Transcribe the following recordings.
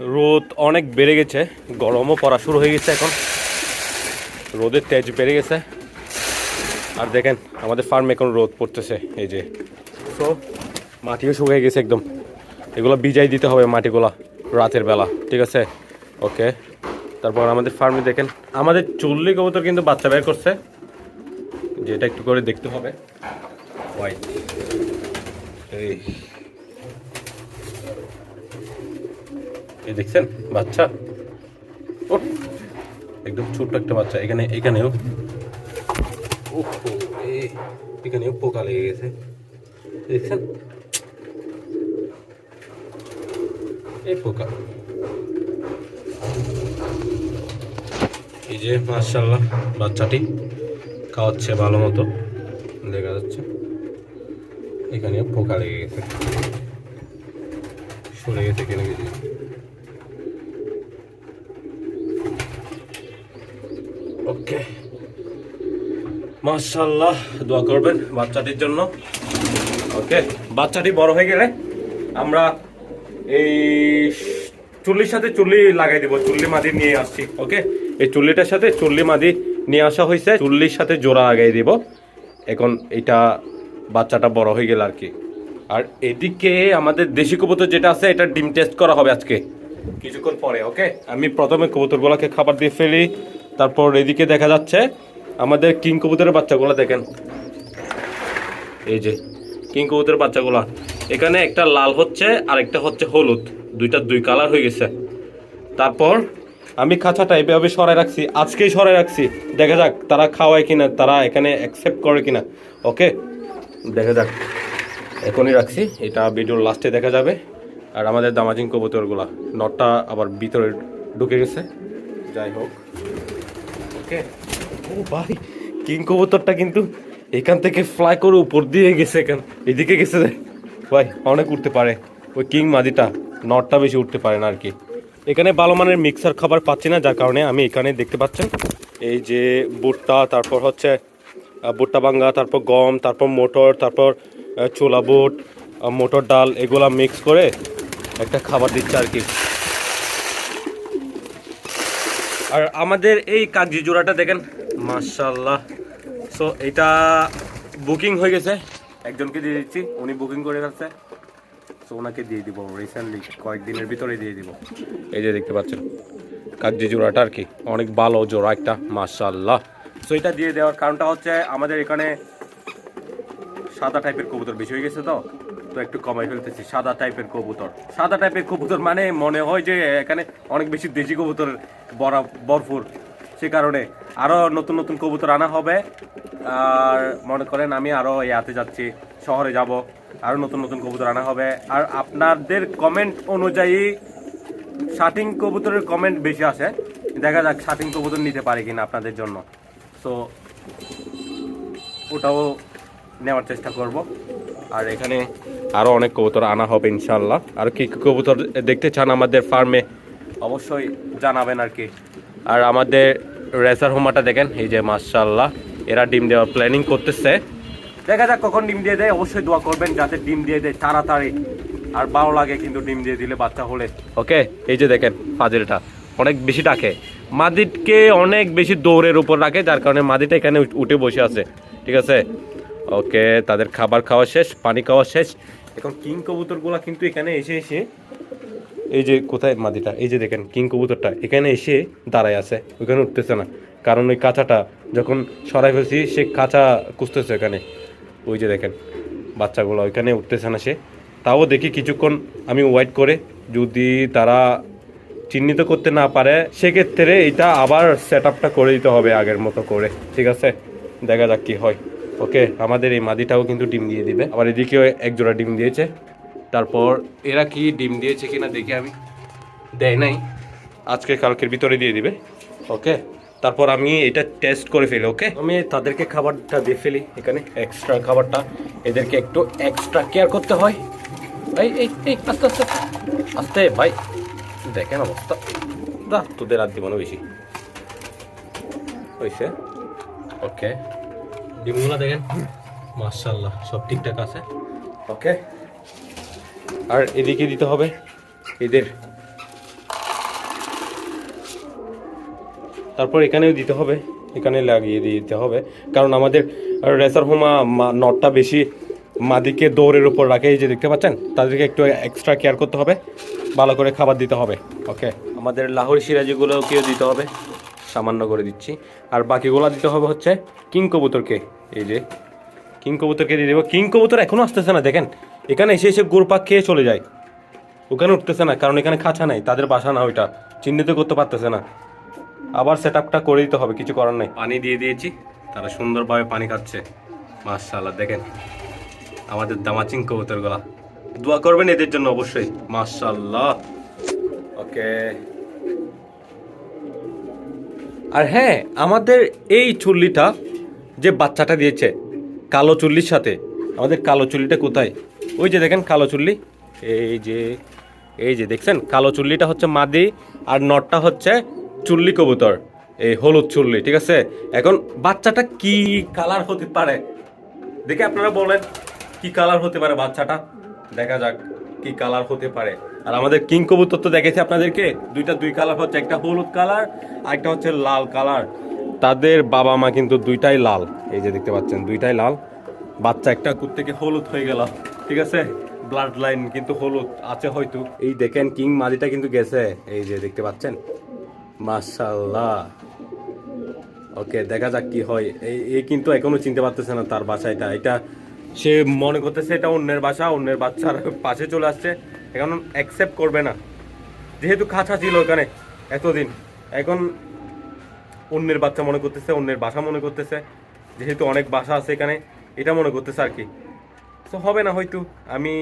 রোদ অনেক বেড়ে গেছে, গরমও পড়া শুরু হয়ে গেছে এখন। রোদের তেজ বেড়ে গেছে। আর দেখেন, আমাদের ফার্মে এখন রোদ পড়তেছে, এই যে। তো মাটিও শুকিয়ে গেছে একদম। এগুলো বিজাই দিতে হবে মাটিগুলা রাতের বেলা, ঠিক আছে? ওকে তারপর আমাদের ফার্মে দেখেন, আমাদের চল্লি কবুতর কিন্তু বাচ্চা বের করছে। যেটা একটু করে দেখতে হবে। হোয়াইট এই। এই দেখছেন? বাচ্চা? ওহ, একদম ছোট্ট একটা বাচ্চা। এখানে এখানেও। এখানেও পোকা লেগে গেছে। দেখছেন? এই পোকা। এই যে মার্শাল্লাহ বাচ্চাটি খাওয়াচ্ছে ভালো মতো। দেখা যাচ্ছে। এখানে পোকা লেগে গেছে। সরে গেছে কেন গেছে ওকে মাশাল্লাহ দোয়া করবেন বাচ্চাটির জন্য। ওকে বাচ্চাটি বড় হয়ে গেলে আমরা এই চুল্লির সাথে চুল্লি লাগাই দিব, চুল্লি মাদি নিয়ে আসছি। ওকে এই চুল্লিটার সাথে চুল্লি মাদি নিয়ে আসা হয়েছে, চুল্লির সাথে জোড়া লাগাই দিব। এখন এটা বাচ্চাটা বড় হয়ে গেল আর কি। আর এদিকে আমাদের দেশি কবুতর যেটা আছে, এটা ডিম টেস্ট করা হবে আজকে। কিছুক্ষণ পরে ওকে আমি প্রথমে কবুতরগুলোকে খাবার দিয়ে ফেলি তারপর এদিকে দেখা যাচ্ছে আমাদের কিং কবুতরের বাচ্চাগুলো দেখেন। এই যে, কিং কবুতরের বাচ্চাগুলো। এখানে একটা লাল হচ্ছে আর একটা হচ্ছে হলুদ। দুইটা দুই কালার হয়ে গেছে। তারপর আমি খাঁচাটা এভাবে সরাই রাখছি, আজকেই সরাই রাখছি। দেখা যাক তারা খাওয়ায় কিনা, তারা এখানে অ্যাকসেপ্ট করে কিনা। ওকে? দেখা যাক। এখনই রাখছি, এটা ভিডিওর লাস্টে দেখা যাবে। আর আমাদের দামাজিং কবুতরগুলা, নটটা আবার ভিতরে ঢুকে গেছে। যাই হোক। ওকে। ও ভাই, কিং কবুতরটা কিন্তু এখান থেকে ফ্লাই করে উপর দিয়ে গেছে এখান এদিকে গেছে ভাই, অনেক উঠতে পারে। ওই কিং মাদিটা নটটা বেশি উঠতে পারে না আর কি। এখানে ভালো মানের মিক্সার খাবার পাচ্ছি না, যার কারণে আমি এখানে দেখতে পাচ্ছেন। এই যে ভুট্টা, তারপর হচ্ছে ভুট্টা বাঙ্গা তারপর গম, তারপর মোটর, তারপর ছোলা বুট মোটর ডাল, এগুলা মিক্স করে একটা খাবার দিচ্ছে আর কি। আর আমাদের এই কাগজি জোড়াটা দেখেন মার্শাল্লাহ সো এটা বুকিং হয়ে গেছে। একজনকে দিয়ে দিচ্ছি, উনি বুকিং করে রাখছে সো ওনাকে দিয়ে দিব রিসেন্টলি কয়েকদিনের ভিতরে দিয়ে দিব। এই যে দেখতে পাচ্ছেন, কাগজি জোড়াটা আর কি, অনেক ভালো জোড়া একটা মার্শাল্লাহ সো এটা দিয়ে দেওয়ার কারণটা হচ্ছে আমাদের এখানে সাদা টাইপের কবুতর বেশি হয়ে গেছে তো। তো একটু কমাই ফেলতেছি, সাদা টাইপের কবুতর। সাদা টাইপের কবুতর মানে মনে হয় যে এখানে অনেক বেশি দেশি কবুতর বরা ভরপুর সে কারণে আরও নতুন নতুন কবুতর আনা হবে। আর মনে করেন আমি আরও ইয়াতে যাচ্ছি, শহরে যাব আরও নতুন নতুন কবুতর আনা হবে। আর আপনাদের কমেন্ট অনুযায়ী শাটিং কবুতরের কমেন্ট বেশি আসে দেখা যাক শাটিং কবুতর নিতে পারি কিনা আপনাদের জন্য। তো ওটাও নেওয়ার চেষ্টা করব। আর এখানে আরও অনেক কবুতর আনা হবে ইনশাল্লাহ আর কি কবুতর দেখতে চান আমাদের ফার্মে, অবশ্যই জানাবেন আর কি। আর আমাদের রেসার হোমাটা দেখেন, এই যে মার্শাল্লাহ এরা ডিম দেওয়ার প্ল্যানিং করতেছে। দেখা যাক কখন ডিম দিয়ে দেয়, অবশ্যই দোয়া করবেন যাতে ডিম দিয়ে দেয় তাড়াতাড়ি। আর ভালো লাগে কিন্তু ডিম দিয়ে দিলে বাচ্চা হলে। ওকে এই যে দেখেন ফাজিলটা, অনেক বেশি ডাকে। মাদিটকে অনেক বেশি দৌড়ের উপর রাখে, যার কারণে মাদিটা এখানে উঠে বসে আছে। ঠিক আছে? ওকে, তাদের খাবার খাওয়া শেষ, পানি খাওয়া শেষ। এখন কিং কবুতরগুলা কিন্তু এখানে এসে এসে, এই যে কোথায় মাদিটা? এই যে দেখেন, কিং কবুতরটা এখানে এসে দাঁড়ায় আছে, ওইখানে উঠতেছে না। কারণ ওই কাঁচাটা, যখন সরাই ফেলছি, সে কাঁচা কুসতেছে এখানে ওই যে দেখেন, বাচ্চাগুলো ওইখানে উঠতেছে না সে। তাও দেখি কিছুক্ষণ আমি ওয়েট করে, যদি তারা চিহ্নিত করতে না পারে, সেক্ষেত্রে এটা আবার সেট আপটা করে দিতে হবে আগের মতো করে। ঠিক আছে? দেখা যাক কি হয়। ওকে, আমাদের এই মাদিটাও কিন্তু ডিম দিয়ে দিবে। আবার এদিকেও এক জোড়া ডিম দিয়েছে। তারপর এরা কি ডিম দিয়েছে কিনা দেখি আমি দেয় নাই। আজকে কালকের ভিতরে দিয়ে দিবে। ওকে, তারপর আমি এটা টেস্ট করে ফেলি, ওকে? আমি তাদেরকে খাবারটা দিয়ে ফেলি এখানে এক্সট্রা খাবারটা। এদেরকে একটু এক্সট্রা কেয়ার করতে হয়। এই এই এই, আস্তে আস্তে আস্তে, ভাই। দেখেন অবস্থা। দা তোদের আর দিব না বেশি। হয়েছে ওকে। ডিমগুলো দেখেন। মার্শাল্লাহ সব ঠিকঠাক আছে। ওকে। আর এদিকে দিতে হবে এদের। তারপর এখানেও দিতে হবে এখানে লাগিয়ে দিতে হবে। কারণ আমাদের রেসার হোমা নটটা বেশি মাদিকে দৌড়ের উপর রাখে এই যে দেখতে পাচ্ছেন? তাদেরকে একটু এক্সট্রা কেয়ার করতে হবে ভালো করে খাবার দিতে হবে। ওকে। আমাদের লাহোর সিরাজিগুলোকেও দিতে হবে। সামান্য করে দিচ্ছি। আর বাকিগুলো দিতে হবে হচ্ছে কিং কবুতরকে। এই যে কিং কবুতরকে দিয়ে দেবো। কিং কবুতর এখনও আসতেছে না, দেখেন। এখানে এসে এসে গোরপাক খেয়ে চলে যায়। ওখানে উঠতেছে না, কারণ এখানে খাঁচা নাই, তাদের বাসা না ওইটা। চিহ্নিত করতে পারতেছে না। আবার সেট আপটা করে দিতে হবে, কিছু করার নাই। পানি দিয়ে দিয়েছি, তারা সুন্দরভাবে পানি খাচ্ছে। মাশাআল্লাহ, দেখেন। আমাদের দামাচিং কবুতরগুলা। দোয়া করবেন এদের জন্য অবশ্যই। মাশাআল্লাহ। ওকে। আর হ্যাঁ আমাদের এই চুল্লিটা যে বাচ্চাটা দিয়েছে, কালো চুল্লির সাথে, আমাদের কালো চুল্লিটা কোথায়? ওই যে দেখেন কালো চুল্লি, এই যে এই যে দেখছেন, কালো চুল্লিটা হচ্ছে মাদি আর নটটা হচ্ছে চুল্লি কবুতর, এই হলুদ চুল্লি, ঠিক আছে? এখন বাচ্চাটা কি কালার হতে পারে? দেখে আপনারা বলেন, কি কালার হতে পারে বাচ্চাটা? দেখা যাক, কি কালার হতে পারে। আর আমাদের কিং কবুতর তো দেখেছি আপনাদেরকে। দুইটা দুই কালার হচ্ছে, একটা হলুদ কালার, আর একটা হচ্ছে লাল কালার। তাদের বাবা মা কিন্তু দুইটাই লাল। এই যে দেখতে পাচ্ছেন, দুইটাই লাল। বাচ্চা একটা থেকে হলুদ হয়ে গেল, ঠিক আছে? ব্লাড লাইন কিন্তু হলুদ আছে হয়তো। এই দেখেন, কিং মাদিটা কিন্তু গেছে। এই যে দেখতে পাচ্ছেন? মাশাল্লাহ ওকে, দেখা যাক কি হয়। এই এই কিন্তু এখনও চিনতে পারতেছে না তার বাসা এটা। এটা সে মনে করতেছে এটা অন্যের বাসা, অন্যের বাচ্চার পাশে চলে আসছে। এখন অ্যাকসেপ্ট করবে না। যেহেতু খাঁচা ছিল ওখানে এতদিন, এখন অন্যের বাচ্চা মনে করতেছে, অন্যের বাসা মনে করতেছে। যেহেতু অনেক বাসা আছে এখানে, এটা মনে করতেছে আর কি। তো হবে না হয়তো, আমি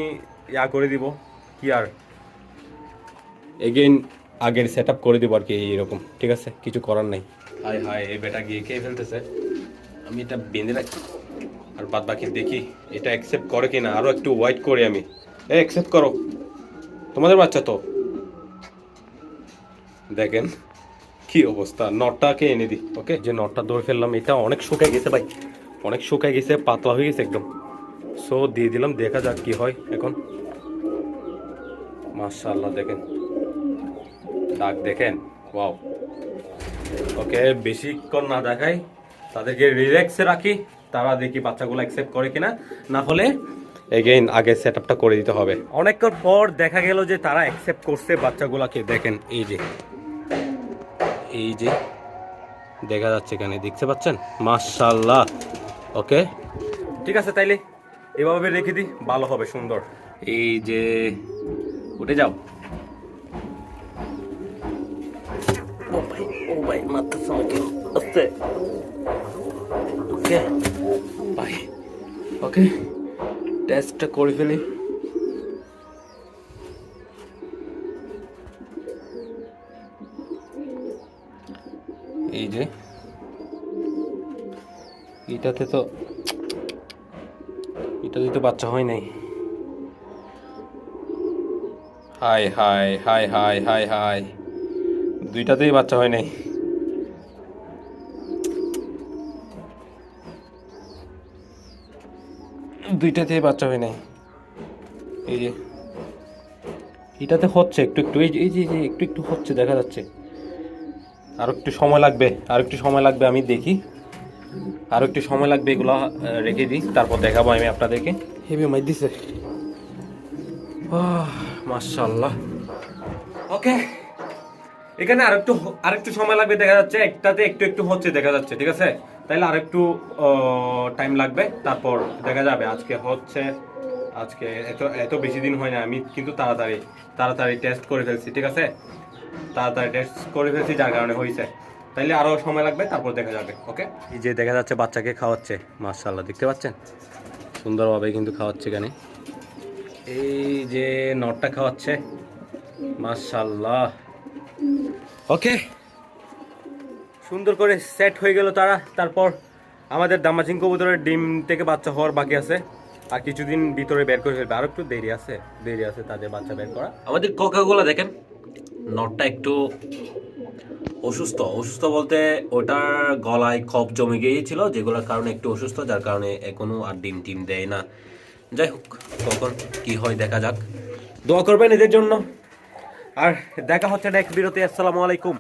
ইয়া করে দিব, কি আর। এগেইন আগের সেট আপ করে দিব আর কি এইরকম ঠিক আছে? কিছু করার নাই। হাই হাই এই বেটা গিয়ে খেয়ে ফেলতেছে। আমি এটা বেঁধে রাখি, আর বাদ বাকি দেখি, এটা অ্যাকসেপ্ট করে কিনা আরও একটু ওয়াইট করি আমি। এ অ্যাকসেপ্ট করো। তোমাদের বাচ্চা তো। দেখেন কি অবস্থা, নটটাকে এনে দিই ওকে যে নটটা ধরে ফেললাম, এটা অনেক শুকায় গেছে ভাই। অনেক শুকায় গেছে, পাতলা হয়ে গেছে একদম। সো দিয়ে দিলাম, দেখা যাক কি হয় এখন। মাশাআল্লাহ, দেখেন। ডাক দেখেন ওয়াও ওকে বেশিক্ষণ না দেখাই, তাদেরকে রিল্যাক্সে রাখি, তারা দেখি বাচ্চাগুলো অ্যাকসেপ্ট করে কিনা। না হলে এগেইন আগে সেট আপটা করে দিতে হবে। অনেকক্ষণ পর দেখা গেল যে তারা অ্যাকসেপ্ট করছে বাচ্চাগুলোকে। দেখেন, এই যে। এই যে, দেখা যাচ্ছে এখানে। দেখতে পাচ্ছেন? মাশাল্লাহ ওকে ঠিক আছে, তাইলে এভাবে রেখে দিই। ভালো হবে, সুন্দর। এই যে, উঠে যাও। ওকে ভাই ওকে টেস্টটা করে ফেলি। এই যে। এটাতে তো এটাতে তো বাচ্চা হয় নাই। হাই হাই হাই হাই হাই হাই। দুইটাতেই বাচ্চা হয় নাই। দুইটাতেই বাচ্চা হয় নাই। এই যে এটাতে হচ্ছে একটু একটু এই যে এই যে একটু একটু হচ্ছে দেখা যাচ্ছে। আর একটু সময় লাগবে আর একটু সময় লাগবে আমি দেখি। আর একটু সময় লাগবে এগুলো রেখে দিই তারপর দেখাবো আমি আপনাদেরকে। হেভি মাই দিছে। মাশাল্লাহ ওকে এখানে আরেকটু আরেকটু সময় লাগবে দেখা যাচ্ছে। একটাতে একটু একটু হচ্ছে দেখা যাচ্ছে ঠিক আছে? তাইলে আরেকটু টাইম লাগবে। তারপর দেখা যাবে, আজকে হচ্ছে, আজকে এত এত বেশি দিন হয় না, আমি কিন্তু তাড়াতাড়ি তাড়াতাড়ি টেস্ট করে ফেলছি, ঠিক আছে? তাড়াতাড়ি টেস্ট করে ফেলছি, যার কারণে হয়েছে। তাইলে আরও সময় লাগবে, তারপর দেখা যাবে ওকে এই যে দেখা যাচ্ছে, বাচ্চাকে খাওয়াচ্ছে, মাশাআল্লাহ, দেখতে পাচ্ছেন? সুন্দরভাবে কিন্তু খাওয়াচ্ছে এখানে। এই যে নটটা খাওয়াচ্ছে, মাশাআল্লাহ। ওকে সুন্দর করে সেট হয়ে গেল তারা। তারপর আমাদের দামাচিং কবুতরের ডিম থেকে বাচ্চা হওয়ার বাকি আছে। আর কিছুদিন ভিতরে বের করে ফেলবে। আর একটু দেরি আছে দেরি আছে তাদের বাচ্চা বের করা। আমাদের কোকাগুলো দেখেন, নটটা একটু অসুস্থ। অসুস্থ বলতে ওটার গলায় খপ জমে গিয়েছিল, যেগুলোর কারণে একটু অসুস্থ, যার কারণে এখনও আর ডিম টিম দেয় না। যাই হোক, কখন কি হয় দেখা যাক। দোয়া করবেন এদের জন্য। আর দেখা হচ্ছে নেক্সট বিরতি আসসালামু আলাইকুম।